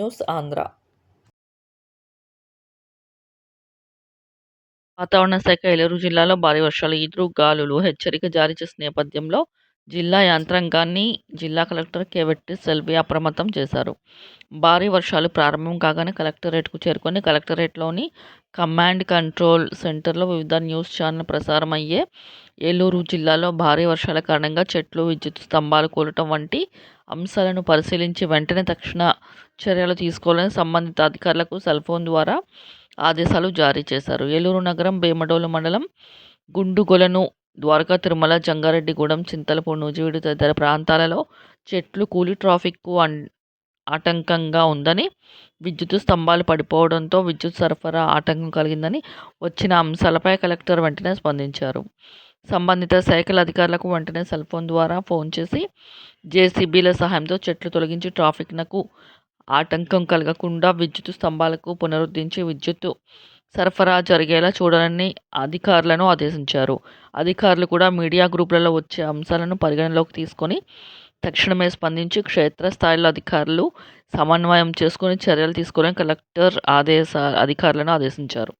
News Andhra వాతావరణ శాఖ ఏలూరు జిల్లాలో భారీ వర్షాలు ఈదురు గాలులు హెచ్చరిక జారీ చేసిన నేపథ్యంలో జిల్లా యంత్రాంగాన్ని జిల్లా కలెక్టర్ కేవెట్టి సెల్వి అప్రమత్తం చేశారు. భారీ వర్షాలు ప్రారంభం కాగానే కలెక్టరేట్కు చేరుకొని కలెక్టరేట్లోని కమాండ్ కంట్రోల్ సెంటర్లో వివిధ న్యూస్ ఛానల్ ప్రసారం అయ్యే ఏలూరు జిల్లాలో భారీ వర్షాల కారణంగా చెట్లు విద్యుత్ స్తంభాలు కూలటం వంటి అంశాలను పరిశీలించి వెంటనే తక్షణ చర్యలు తీసుకోవాలని సంబంధిత అధికారులకు సెల్ ఫోన్ ద్వారా ఆదేశాలు జారీ చేశారు. ఏలూరు నగరం భీమడోలు మండలం గుండుగొలను ద్వారకా తిరుమల జంగారెడ్డిగూడెం చింతలపూడి నూజివీడు తదితర ప్రాంతాలలో చెట్లు కూలి ట్రాఫిక్కు అన్ ఆటంకంగా ఉందని విద్యుత్ స్తంభాలు పడిపోవడంతో విద్యుత్ సరఫరా ఆటంకం కలిగిందని వచ్చిన అంశాలపై కలెక్టర్ వెంటనే స్పందించారు. సంబంధిత శాఖల అధికారులకు వెంటనే సెల్ ఫోన్ ద్వారా ఫోన్ చేసి జేసీబీల సహాయంతో చెట్లు తొలగించి ట్రాఫిక్నకు ఆటంకం కలగకుండా విద్యుత్ స్తంభాలకు పునరుద్ధరించి విద్యుత్ సరఫరా జరిగేలా చూడాలని అధికారులను ఆదేశించారు. అధికారులు కూడా మీడియా గ్రూపులలో వచ్చే అంశాలను పరిగణలోకి తీసుకొని తక్షణమే స్పందించి క్షేత్రస్థాయిలో అధికారులు సమన్వయం చేసుకుని చర్యలు తీసుకోవాలని కలెక్టర్ ఆదేశ అధికారులను ఆదేశించారు.